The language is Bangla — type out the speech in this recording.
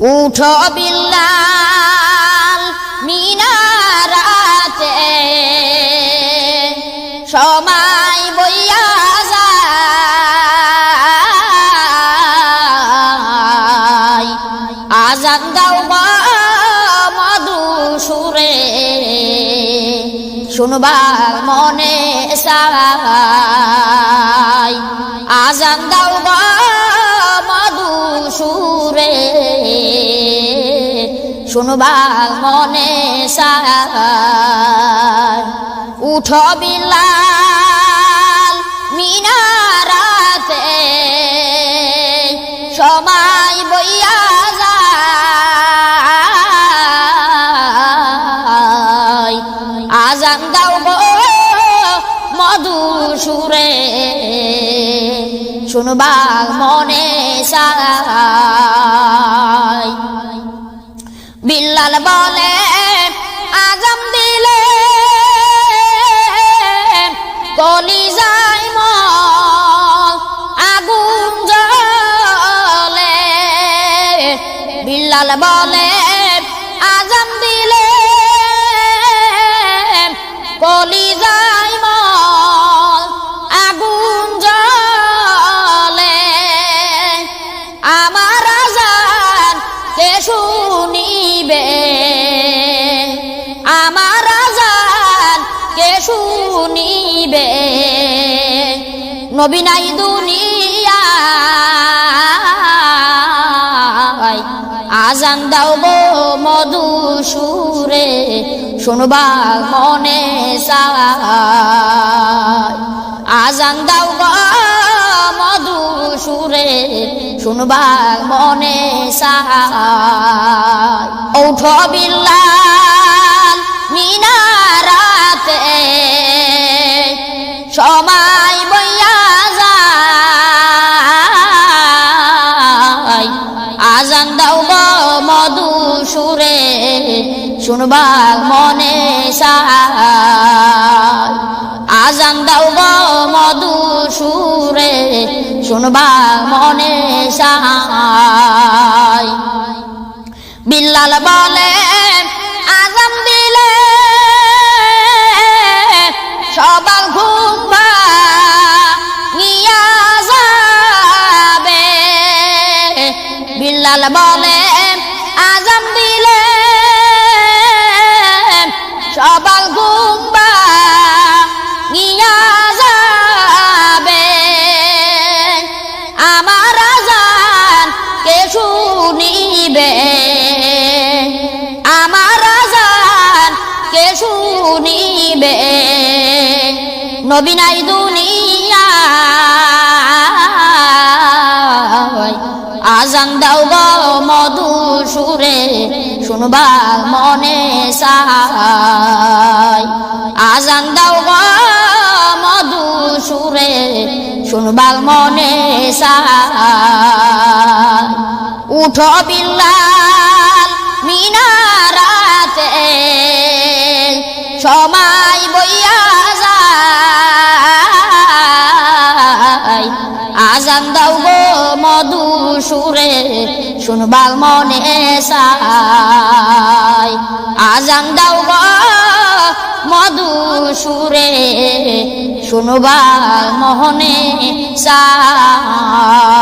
উঠো বিল্লাল মিনারাতে। সময় বইয়া যায়। আজান দাও মধু সুরে। শুনবার মনে সাই আজান দাও মধু সুরে। শুনবার মনে সাই উঠো বিলাল মিনারাতে সময় বইয়া যায়। আজান দাও মধু সুরে। শুনবার মনে সাই বিল্লাল বলে আজম দিলে কলি যায় আগুন জলে বিল্লাল বলে আজম দিলে কলি যায় শুনিবে। নবী নাই আজান দাও গো মধু সুরে শুনবা মনে আজান দাও গো মধু সুরে শুনবার মনে সায় ওঠ বিল্লাল সময় বইয়া যায়। আজান দাও মধু সুরে শুনবার মনে আজান দাও মধু সুরে শুনবার মনে বিল্লাল বলে, আজান দিলে সবার বিল্লাল বলে, আজান দিলে সবার ঘুম ভাঙিয়া যাবে। আমার আজান কে শুনিবে? আমার আজান কে শুনিবে? নবী নাই দুনিয়া আজান দাও গো মধু সুরে শুনবার মনে সাই আজান দাও গো মধু সুরে শুনবার মনে সাই উঠো বিল্লাল মিনারাতে সময় শুনবার মনে সাই। আজান দাও মধু সুরে শুনবার মনে সাই।